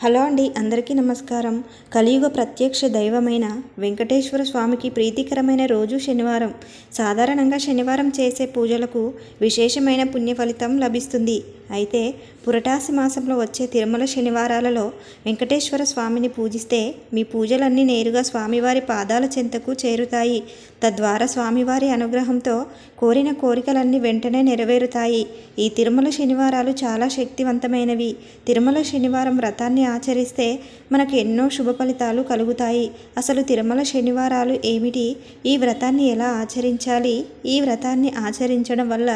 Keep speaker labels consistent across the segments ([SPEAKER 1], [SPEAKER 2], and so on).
[SPEAKER 1] Hello అండి అందరికీ నమస్కారం. కలియుగ ప్రత్యక్ష దైవమైన వెంకటేశ్వర స్వామికి ప్రీతికరమైన రోజు శనివారం. సాధారణంగా శనివారం చేసే పూజలకు విశేషమైన పుణ్య ఫలితం లభిస్తుంది. అయితే పురటాసి మాసంలో వచ్చే తిరుమల శనివారాలలో వెంకటేశ్వర స్వామిని పూజిస్తే మీ పూజలన్నీ నేరుగా స్వామివారి పాదాల చెంతకు చేరుతాయి. తద్వారా స్వామివారి అనుగ్రహంతో కోరిన కోరికలన్నీ వెంటనే నెరవేరుతాయి. ఈ తిరుమల శనివారాలు చాలా శక్తివంతమైనవి. తిరుమల శనివారం వ్రతాన్ని ఆచరిస్తే మనకు ఎన్నో శుభ ఫలితాలు కలుగుతాయి. అసలు తిరుమల శనివారాలు ఏమిటి? ఈ వ్రతాన్ని ఎలా ఆచరించాలి? ఈ వ్రతాన్ని ఆచరించడం వల్ల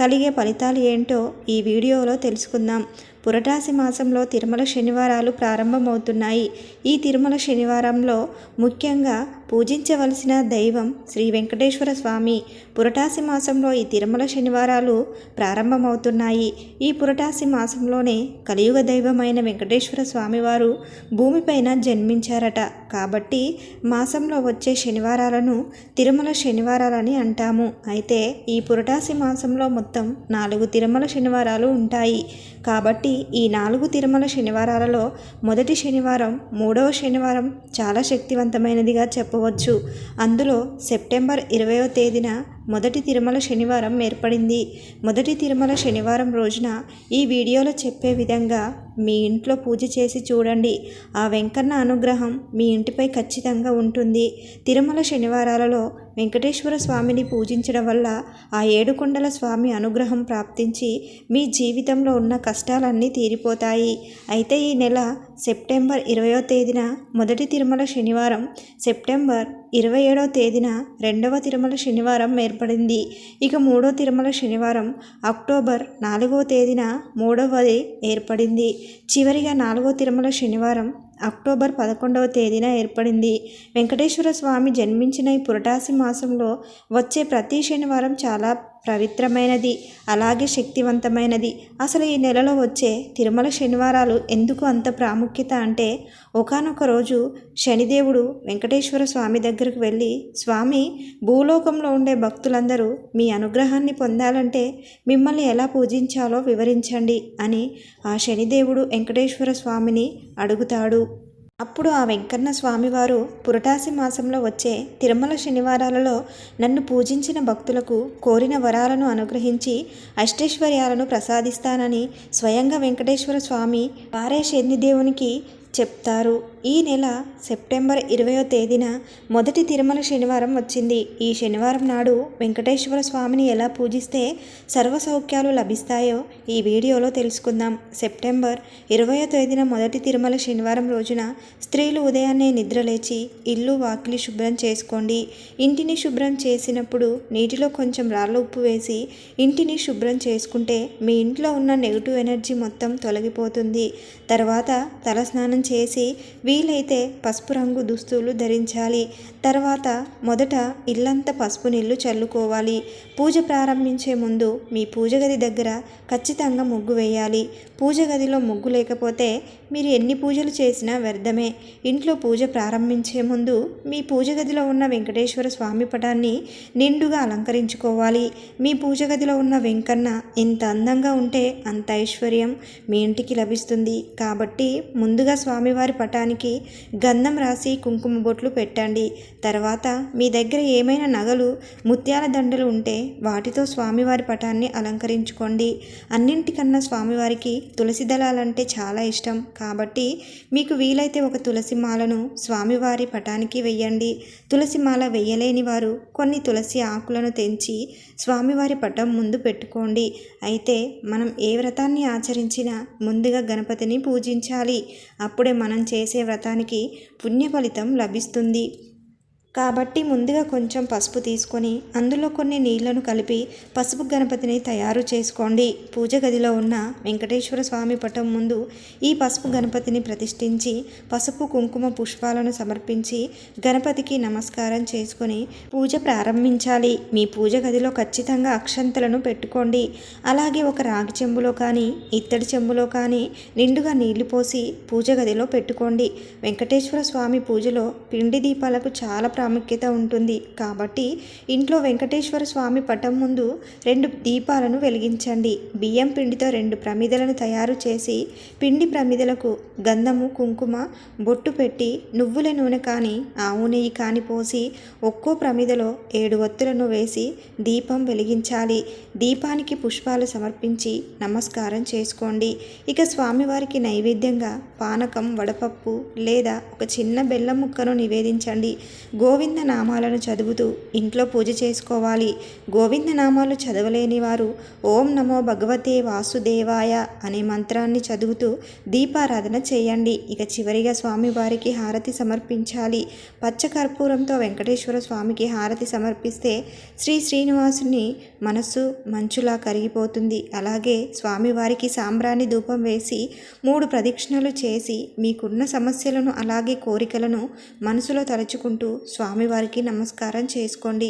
[SPEAKER 1] కలిగే ఫలితాలు ఏంటో ఈ వీడియో వీడియోలో తెలుసుకుందాం. పురటాసి మాసంలో తిరుమల శనివారాలు ప్రారంభమవుతున్నాయి. ఈ తిరుమల శనివారంలో ముఖ్యంగా పూజించవలసిన దైవం శ్రీ వెంకటేశ్వర స్వామి. పురటాసి మాసంలో ఈ తిరుమల శనివారాలు ప్రారంభమవుతున్నాయి. ఈ పురటాసి మాసంలోనే కలియుగ దైవమైన వెంకటేశ్వర స్వామివారు భూమిపైన జన్మించారట. కాబట్టి మాసంలో వచ్చే శనివారాలను తిరుమల శనివారాలని అంటాము. అయితే ఈ పురటాసి మాసంలో మొత్తం నాలుగు తిరుమల శనివారాలు ఉంటాయి. కాబట్టి ఈ నాలుగు తిరుమల శనివారాలలో మొదటి శనివారం మూడవ శనివారం చాలా శక్తివంతమైనదిగా చెప్పవచ్చు. అందులో సెప్టెంబర్ ఇరవయో తేదీన మొదటి తిరుమల శనివారం ఏర్పడింది. మొదటి తిరుమల శనివారం రోజున ఈ వీడియోలో చెప్పే విధంగా మీ ఇంట్లో పూజ చేసి చూడండి. ఆ వెంకన్న అనుగ్రహం మీ ఇంటిపై ఖచ్చితంగా ఉంటుంది. తిరుమల శనివారాలలో వెంకటేశ్వర స్వామిని పూజించడం వల్ల ఆ ఏడుకొండల స్వామి అనుగ్రహం ప్రాప్తించి మీ జీవితంలో ఉన్న కష్టాలన్నీ తీరిపోతాయి. అయితే ఈ నెల సెప్టెంబర్ ఇరవయో తేదీన మొదటి తిరుమల శనివారం సెప్టెంబర్ ఇరవై ఏడవ తేదీన రెండవ తిరుమల శనివారం ఏర్పడింది. ఇక మూడో తిరుమల శనివారం అక్టోబర్ నాలుగవ తేదీన మూడవది ఏర్పడింది. చివరిగా నాలుగో తిరుమల శనివారం అక్టోబర్ పదకొండవ తేదీన ఏర్పడింది. వెంకటేశ్వర స్వామి జన్మించిన ఈ పురటాసి మాసంలో వచ్చే ప్రతి శనివారం చాలా పవిత్రమైనది అలాగే శక్తివంతమైనది. అసలు ఈ నెలలో వచ్చే తిరుమల శనివారాలు ఎందుకు అంత ప్రాముఖ్యత అంటే ఒకనొక రోజు శనిదేవుడు వెంకటేశ్వర స్వామి దగ్గరకు వెళ్ళి స్వామి భూలోకంలో ఉండే భక్తులందరూ మీ అనుగ్రహాన్ని పొందాలంటే మిమ్మల్ని ఎలా పూజించాలో వివరించండి అని ఆ శనిదేవుడు వెంకటేశ్వర స్వామిని అడుగుతాడు. అప్పుడు ఆ వెంకన్న స్వామివారు పురటాసి మాసంలో వచ్చే తిరుమల శనివారాలలో నన్ను పూజించిన భక్తులకు కోరిన వరాలను అనుగ్రహించి అష్టైశ్వర్యాలను ప్రసాదిస్తానని స్వయంగా వెంకటేశ్వర స్వామి వారే శనిదేవునికి చెప్తారు. ఈ నెల సెప్టెంబర్ ఇరవయో తేదీన మొదటి తిరుమల శనివారం వచ్చింది. ఈ శనివారం నాడు వెంకటేశ్వర స్వామిని ఎలా పూజిస్తే సర్వ సౌఖ్యాలు లభిస్తాయో ఈ వీడియోలో తెలుసుకుందాం. సెప్టెంబర్ ఇరవయో తేదీన మొదటి తిరుమల శనివారం రోజున స్త్రీలు ఉదయాన్నే నిద్రలేచి ఇల్లు వాకిలి శుభ్రం చేసుకోండి. ఇంటిని శుభ్రం చేసినప్పుడు నీటిలో కొంచెం రాళ్ళ ఉప్పు వేసి ఇంటిని శుభ్రం చేసుకుంటే మీ ఇంట్లో ఉన్న నెగిటివ్ ఎనర్జీ మొత్తం తొలగిపోతుంది. తర్వాత తలస్నానం చేసి వీలైతే పసుపు రంగు దుస్తులు ధరించాలి. తర్వాత మొదట ఇల్లంతా పసుపు నీళ్ళు చల్లుకోవాలి. పూజ ప్రారంభించే ముందు మీ పూజ గది దగ్గర ఖచ్చితంగా ముగ్గు వేయాలి. పూజ గదిలో ముగ్గు లేకపోతే మీరు ఎన్ని పూజలు చేసినా వ్యర్థమే. ఇంట్లో పూజ ప్రారంభించే ముందు మీ పూజ గదిలో ఉన్న వెంకటేశ్వర స్వామి పటాన్ని నిండుగా అలంకరించుకోవాలి. మీ పూజ గదిలో ఉన్న వెంకన్న ఎంత అందంగా ఉంటే అంత ఐశ్వర్యం మీ ఇంటికి లభిస్తుంది. కాబట్టి ముందుగా స్వామివారి పటానికి గంధం రాసి కుంకుమ బొట్లు పెట్టండి. తర్వాత మీ దగ్గర ఏమైనా నగలు ముత్యాల దండలు ఉంటే వాటితో స్వామివారి పటాన్ని అలంకరించుకోండి. అన్నింటికన్నా స్వామివారికి తులసి దళాలంటే చాలా ఇష్టం. కాబట్టి మీకు వీలైతే ఒక తులసి మాలను స్వామివారి పటానికి వెయ్యండి. తులసి మాల వెయ్యలేని వారు కొన్ని తులసి ఆకులను తెంచి స్వామివారి పటం ముందు పెట్టుకోండి. అయితే మనం ఏ వ్రతాన్ని ఆచరించినా ముందుగా గణపతిని పూజించాలి. అప్పుడే మనం చేసే వ్రతానికి పుణ్య ఫలితం లభిస్తుంది. కాబట్టి ముందుగా కొంచెం పసుపు తీసుకొని అందులో కొన్ని నీళ్ళను కలిపి పసుపు గణపతిని తయారు చేసుకోండి. పూజ గదిలో ఉన్న వెంకటేశ్వర స్వామి పటం ముందు ఈ పసుపు గణపతిని ప్రతిష్ఠించి పసుపు కుంకుమ పుష్పాలను సమర్పించి గణపతికి నమస్కారం చేసుకొని పూజ ప్రారంభించాలి. మీ పూజ గదిలో ఖచ్చితంగా అక్షంతలను పెట్టుకోండి. అలాగే ఒక రాగి చెంబులో కానీ ఇత్తడి చెంబులో కానీ నిండుగా నీళ్ళు పోసి పూజ గదిలో పెట్టుకోండి. వెంకటేశ్వర స్వామి పూజలో పిండి దీపాలకు చాలా ప్రాముఖ్యత ఉంటుంది. కాబట్టి ఇంట్లో వెంకటేశ్వర స్వామి పటం ముందు రెండు దీపాలను వెలిగించండి. బియ్యం పిండితో రెండు ప్రమిదలను తయారు చేసి పిండి ప్రమిదలకు గంధము కుంకుమ బొట్టు పెట్టి నువ్వుల నూనె కానీ ఆవు నెయ్యి కానీ పోసి ఒక్కో ప్రమిదలో ఏడు ఒత్తులను వేసి దీపం వెలిగించాలి. దీపానికి పుష్పాలు సమర్పించి నమస్కారం చేసుకోండి. ఇక స్వామివారికి నైవేద్యంగా పానకం వడపప్పు లేదా ఒక చిన్న బెల్లం ముక్కను నివేదించండి. గో గోవింద నామాలను చదువుతూ ఇంట్లో పూజ చేసుకోవాలి. గోవింద నామాలు చదవలేని వారు ఓం నమో భగవతే వాసుదేవాయ అనే మంత్రాన్ని చదువుతూ దీపారాధన చేయండి. ఇక చివరిగా స్వామివారికి హారతి సమర్పించాలి. పచ్చకర్పూరంతో వెంకటేశ్వర స్వామికి హారతి సమర్పిస్తే శ్రీ శ్రీనివాసుని మనస్సు మంచులా కరిగిపోతుంది. అలాగే స్వామివారికి సాంబ్రాణి ధూపం వేసి మూడు ప్రదక్షిణలు చేసి మీకున్న సమస్యలను అలాగే కోరికలను మనసులో తలుచుకుంటూ స్వామివారికి నమస్కారం చేసుకోండి.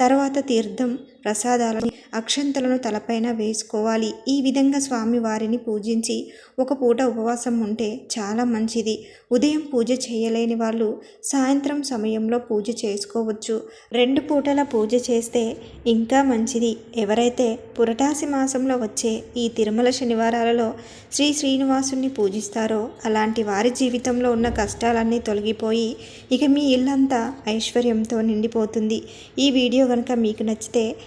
[SPEAKER 1] తర్వాత తీర్థం ప్రసాదాలను అక్షంతలను తలపైన వేసుకోవాలి. ఈ విధంగా స్వామివారిని పూజించి ఒక పూట ఉపవాసం ఉంటే చాలా మంచిది. ఉదయం పూజ చేయలేని వాళ్ళు సాయంత్రం సమయంలో పూజ చేసుకోవచ్చు. రెండు పూటల పూజ చేస్తే ఇంకా మంచిది. ఎవరైతే పురటాసి మాసంలో వచ్చే ఈ తిరుమల శనివారాలలో శ్రీ శ్రీనివాసుని పూజిస్తారో అలాంటి వారి జీవితంలో ఉన్న కష్టాలన్నీ తొలగిపోయి ఇక మీ ఇల్లంతా ఐశ్వర్యంతో నిండిపోతుంది. ఈ వీడియో కనుక మీకు నచ్చితే